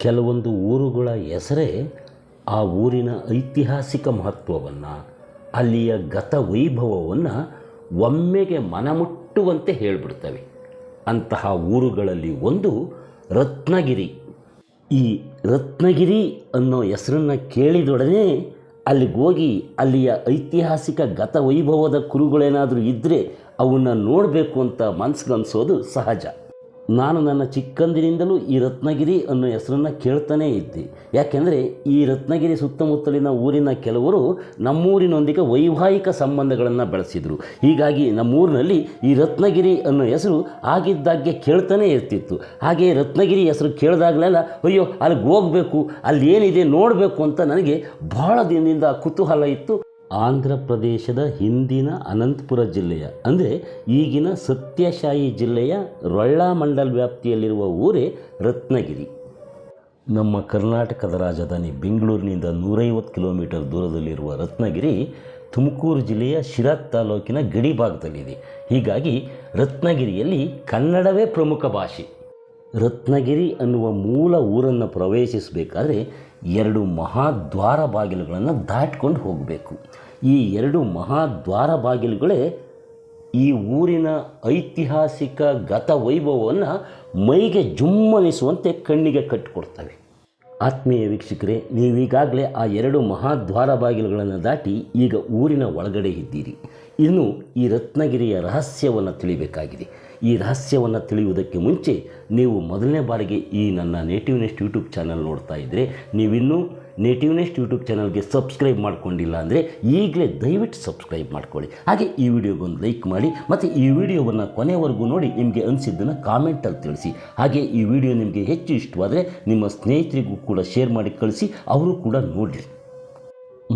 ಕೆಲವೊಂದು ಊರುಗಳ ಹೆಸರೇ ಆ ಊರಿನ ಐತಿಹಾಸಿಕ ಮಹತ್ವವನ್ನು, ಅಲ್ಲಿಯ ಗತ ವೈಭವವನ್ನು ಒಮ್ಮೆಗೆ ಮನಮುಟ್ಟುವಂತೆ ಹೇಳಿಬಿಡ್ತವೆ. ಅಂತಹ ಊರುಗಳಲ್ಲಿ ಒಂದು ರತ್ನಗಿರಿ. ಈ ರತ್ನಗಿರಿ ಅನ್ನೋ ಹೆಸರನ್ನು ಕೇಳಿದೊಡನೆ ಅಲ್ಲಿಗೆ ಹೋಗಿ ಅಲ್ಲಿಯ ಐತಿಹಾಸಿಕ ಗತ ವೈಭವದ ಕುರುಗಳೇನಾದರೂ ಇದ್ದರೆ ಅವನ್ನು ನೋಡಬೇಕು ಅಂತ ಮನಸ್ಸಿಗನ್ಸೋದು ಸಹಜ. ನಾನು ನನ್ನ ಚಿಕ್ಕಂದಿನಿಂದಲೂ ಈ ರತ್ನಗಿರಿ ಅನ್ನೋ ಹೆಸರನ್ನು ಕೇಳ್ತಾನೇ ಇದ್ದೆ. ಯಾಕೆಂದರೆ ಈ ರತ್ನಗಿರಿ ಸುತ್ತಮುತ್ತಲಿನ ಊರಿನ ಕೆಲವರು ನಮ್ಮೂರಿನೊಂದಿಗೆ ವೈವಾಹಿಕ ಸಂಬಂಧಗಳನ್ನು ಬೆಳೆಸಿದರು. ಹೀಗಾಗಿ ನಮ್ಮೂರಿನಲ್ಲಿ ಈ ರತ್ನಗಿರಿ ಅನ್ನೋ ಹೆಸರು ಆಗಿದ್ದಾಗೆ ಕೇಳ್ತಾನೇ ಇರ್ತಿತ್ತು. ಹಾಗೆ ರತ್ನಗಿರಿ ಹೆಸರು ಕೇಳಿದಾಗಲೆಲ್ಲ ಅಯ್ಯೋ, ಅಲ್ಲಿಗೆ ಹೋಗಬೇಕು ಅಲ್ಲಿ ಏನಿದೆ ನೋಡಬೇಕು ಅಂತ ನನಗೆ ಬಹಳ ದಿನದಿಂದ ಕುತೂಹಲ ಇತ್ತು. ಆಂಧ್ರ ಪ್ರದೇಶದ ಹಿಂದಿನ ಅನಂತಪುರ ಜಿಲ್ಲೆಯ, ಅಂದರೆ ಈಗಿನ ಸತ್ಯಶಾಯಿ ಜಿಲ್ಲೆಯ ರೊಳ್ಳ ಮಂಡಲ್ ವ್ಯಾಪ್ತಿಯಲ್ಲಿರುವ ಊರೇ ರತ್ನಗಿರಿ. ನಮ್ಮ ಕರ್ನಾಟಕದ ರಾಜಧಾನಿ ಬೆಂಗಳೂರಿನಿಂದ ನೂರೈವತ್ತು ಕಿಲೋಮೀಟರ್ ದೂರದಲ್ಲಿರುವ ರತ್ನಗಿರಿ ತುಮಕೂರು ಜಿಲ್ಲೆಯ ಶಿರಾ ತಾಲೂಕಿನ ಗಡಿ ಭಾಗದಲ್ಲಿದೆ. ಹೀಗಾಗಿ ರತ್ನಗಿರಿಯಲ್ಲಿ ಕನ್ನಡವೇ ಪ್ರಮುಖ ಭಾಷೆ. ರತ್ನಗಿರಿ ಅನ್ನುವ ಮೂಲ ಊರನ್ನು ಪ್ರವೇಶಿಸಬೇಕಾದ್ರೆ ಎರಡು ಮಹಾದ್ವಾರ ಬಾಗಿಲುಗಳನ್ನು ದಾಟ್ಕೊಂಡು ಹೋಗಬೇಕು. ಈ ಎರಡು ಮಹಾದ್ವಾರ ಬಾಗಿಲುಗಳೇ ಈ ಊರಿನ ಐತಿಹಾಸಿಕ ಗತ ವೈಭವವನ್ನು ಮೈಗೆ ಜುಮ್ಮನಿಸುವಂತೆ ಕಣ್ಣಿಗೆ ಕಟ್ಟಿಕೊಡ್ತವೆ. ಆತ್ಮೀಯ ವೀಕ್ಷಕರೇ ನೀವೀಗಾಗಲೇ ಆ ಎರಡು ಮಹಾದ್ವಾರ ಬಾಗಿಲುಗಳನ್ನು ದಾಟಿ ಈಗ ಊರಿನ ಒಳಗಡೆ ಇದ್ದೀರಿ. ಇನ್ನು ಈ ರತ್ನಗಿರಿಯ ರಹಸ್ಯವನ್ನು ತಿಳಿಬೇಕಾಗಿದೆ. ಈ ರಹಸ್ಯವನ್ನು ತಿಳಿಯುವುದಕ್ಕೆ ಮುಂಚೆ ನೀವು ಮೊದಲನೇ ಬಾರಿಗೆ ಈ ನನ್ನ ನೇಟಿವ್ ನೆಸ್ಟ್ ಯೂಟ್ಯೂಬ್ ಚಾನಲ್ ನೋಡ್ತಾ ಇದ್ದರೆ ನೀವಿನ್ನೂ ನೇಟಿವ್ ನೆಸ್ಟ್ ಯೂಟ್ಯೂಬ್ ಚಾನಲ್ಗೆ ಸಬ್ಸ್ಕ್ರೈಬ್ ಮಾಡ್ಕೊಂಡಿಲ್ಲ ಅಂದರೆ ಈಗಲೇ ದಯವಿಟ್ಟು ಸಬ್ಸ್ಕ್ರೈಬ್ ಮಾಡ್ಕೊಳ್ಳಿ. ಹಾಗೆ ಈ ವಿಡಿಯೋಗೊಂದು ಲೈಕ್ ಮಾಡಿ ಮತ್ತು ಈ ವಿಡಿಯೋವನ್ನು ಕೊನೆವರೆಗೂ ನೋಡಿ ನಿಮಗೆ ಅನಿಸಿದ್ದನ್ನು ಕಾಮೆಂಟಲ್ಲಿ ತಿಳಿಸಿ. ಹಾಗೆ ಈ ವಿಡಿಯೋ ನಿಮಗೆ ಹೆಚ್ಚು ಇಷ್ಟವಾದರೆ ನಿಮ್ಮ ಸ್ನೇಹಿತರಿಗೂ ಕೂಡ ಶೇರ್ ಮಾಡಿ ಕಳಿಸಿ, ಅವರು ಕೂಡ ನೋಡಿರಿ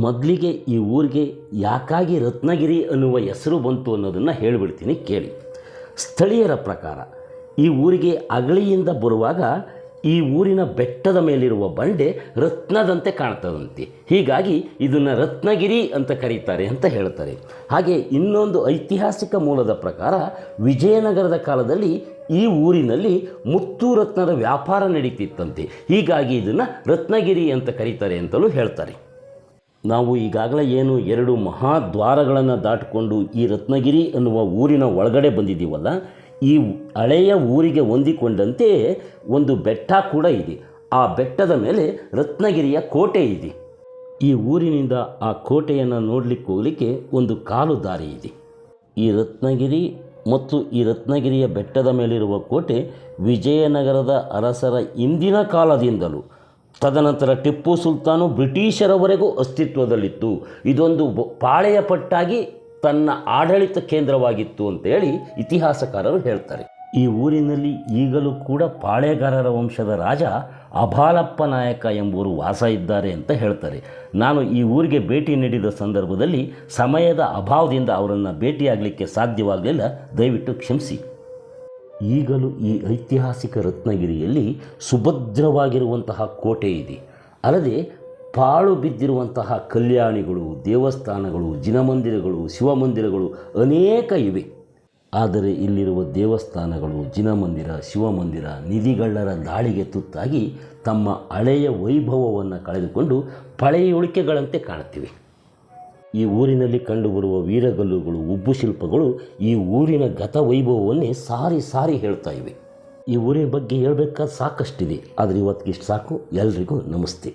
ಮೊದಲಿಗೆ ಈ ಊರಿಗೆ ಯಾಕಾಗಿ ರತ್ನಗಿರಿ ಅನ್ನುವ ಹೆಸರು ಬಂತು ಅನ್ನೋದನ್ನು ಹೇಳಿಬಿಡ್ತೀನಿ, ಕೇಳಿ. ಸ್ಥಳೀಯರ ಪ್ರಕಾರ, ಈ ಊರಿಗೆ ಅಗಳಿಯಿಂದ ಬರುವಾಗ ಈ ಊರಿನ ಬೆಟ್ಟದ ಮೇಲಿರುವ ಬಂಡೆ ರತ್ನದಂತೆ ಕಾಣ್ತದಂತೆ. ಹೀಗಾಗಿ ಇದನ್ನು ರತ್ನಗಿರಿ ಅಂತ ಕರೀತಾರೆ ಅಂತ ಹೇಳ್ತಾರೆ. ಹಾಗೆ ಇನ್ನೊಂದು ಐತಿಹಾಸಿಕ ಮೂಲದ ಪ್ರಕಾರ, ವಿಜಯನಗರದ ಕಾಲದಲ್ಲಿ ಈ ಊರಿನಲ್ಲಿ ಮುತ್ತು ರತ್ನದ ವ್ಯಾಪಾರ ನಡೀತಿತ್ತಂತೆ. ಹೀಗಾಗಿ ಇದನ್ನು ರತ್ನಗಿರಿ ಅಂತ ಕರೀತಾರೆ ಅಂತಲೂ ಹೇಳ್ತಾರೆ. ನಾವು ಈಗಾಗಲೇ ಏನು ಎರಡು ಮಹಾದ್ವಾರಗಳನ್ನು ದಾಟಿಕೊಂಡು ಈ ರತ್ನಗಿರಿ ಅನ್ನುವ ಊರಿನ ಒಳಗಡೆ ಬಂದಿದ್ದೀವಲ್ಲ, ಈ ಹಳೆಯ ಊರಿಗೆ ಹೊಂದಿಕೊಂಡಂತೆ ಒಂದು ಬೆಟ್ಟ ಕೂಡ ಇದೆ. ಆ ಬೆಟ್ಟದ ಮೇಲೆ ರತ್ನಗಿರಿಯ ಕೋಟೆ ಇದೆ. ಈ ಊರಿನಿಂದ ಆ ಕೋಟೆಯನ್ನು ನೋಡಲಿಕ್ಕೆ ಹೋಗಲಿಕ್ಕೆ ಒಂದು ಕಾಲು ದಾರಿ ಇದೆ. ಈ ರತ್ನಗಿರಿ ಮತ್ತು ಈ ರತ್ನಗಿರಿಯ ಬೆಟ್ಟದ ಮೇಲಿರುವ ಕೋಟೆ ವಿಜಯನಗರದ ಅರಸರ ಇಂದಿನ ಕಾಲದಿಂದಲೂ ತದನಂತರ ಟಿಪ್ಪು ಸುಲ್ತಾನು ಬ್ರಿಟಿಷರವರೆಗೂ ಅಸ್ತಿತ್ವದಲ್ಲಿತ್ತು. ಇದೊಂದು ಪಾಳೆಯ ಪಟ್ಟಾಗಿ ತನ್ನ ಆಡಳಿತ ಕೇಂದ್ರವಾಗಿತ್ತು ಅಂತೇಳಿ ಇತಿಹಾಸಕಾರರು ಹೇಳ್ತಾರೆ. ಈ ಊರಿನಲ್ಲಿ ಈಗಲೂ ಕೂಡ ಪಾಳೆಗಾರರ ವಂಶದ ರಾಜ ಅಭಾಲಪ್ಪ ನಾಯಕ ಎಂಬುವರು ವಾಸ ಇದ್ದಾರೆ ಅಂತ ಹೇಳ್ತಾರೆ. ನಾನು ಈ ಊರಿಗೆ ಭೇಟಿ ನೀಡಿದ ಸಂದರ್ಭದಲ್ಲಿ ಸಮಯದ ಅಭಾವದಿಂದ ಅವರನ್ನು ಭೇಟಿಯಾಗಲಿಕ್ಕೆ ಸಾಧ್ಯವಾಗಲಿಲ್ಲ. ದಯವಿಟ್ಟು ಕ್ಷಮಿಸಿ. ಈಗಲೂ ಈ ಐತಿಹಾಸಿಕ ರತ್ನಗಿರಿಯಲ್ಲಿ ಸುಭದ್ರವಾಗಿರುವಂತಹ ಕೋಟೆ ಇದೆ. ಅಲ್ಲದೆ ಪಾಳು ಬಿದ್ದಿರುವಂತಹ ಕಲ್ಯಾಣಿಗಳು, ದೇವಸ್ಥಾನಗಳು, ಜಿನಮಂದಿರಗಳು, ಶಿವಮಂದಿರಗಳು ಅನೇಕ ಇವೆ. ಆದರೆ ಇಲ್ಲಿರುವ ದೇವಸ್ಥಾನಗಳು, ಜಿನಮಂದಿರ, ಶಿವಮಂದಿರ ನಿಧಿಗಳ್ಳರ ದಾಳಿಗೆ ತುತ್ತಾಗಿ ತಮ್ಮ ಹಳೆಯ ವೈಭವವನ್ನು ಕಳೆದುಕೊಂಡು ಪಳೆಯುಳಿಕೆಗಳಂತೆ ಕಾಣುತ್ತಿವೆ. ಈ ಊರಿನಲ್ಲಿ ಕಂಡುಬರುವ ವೀರಗಲ್ಲುಗಳು, ಉಬ್ಬು ಶಿಲ್ಪಗಳು ಈ ಊರಿನ ಗತ ವೈಭವವನ್ನೇ ಸಾರಿ ಸಾರಿ ಹೇಳ್ತಾ ಇವೆ. ಈ ಊರಿನ ಬಗ್ಗೆ ಹೇಳಬೇಕಾದ ಸಾಕಷ್ಟಿದೆ, ಆದರೆ ಇವತ್ತಿಗಿಷ್ಟು ಸಾಕು. ಎಲ್ರಿಗೂ ನಮಸ್ತೆ.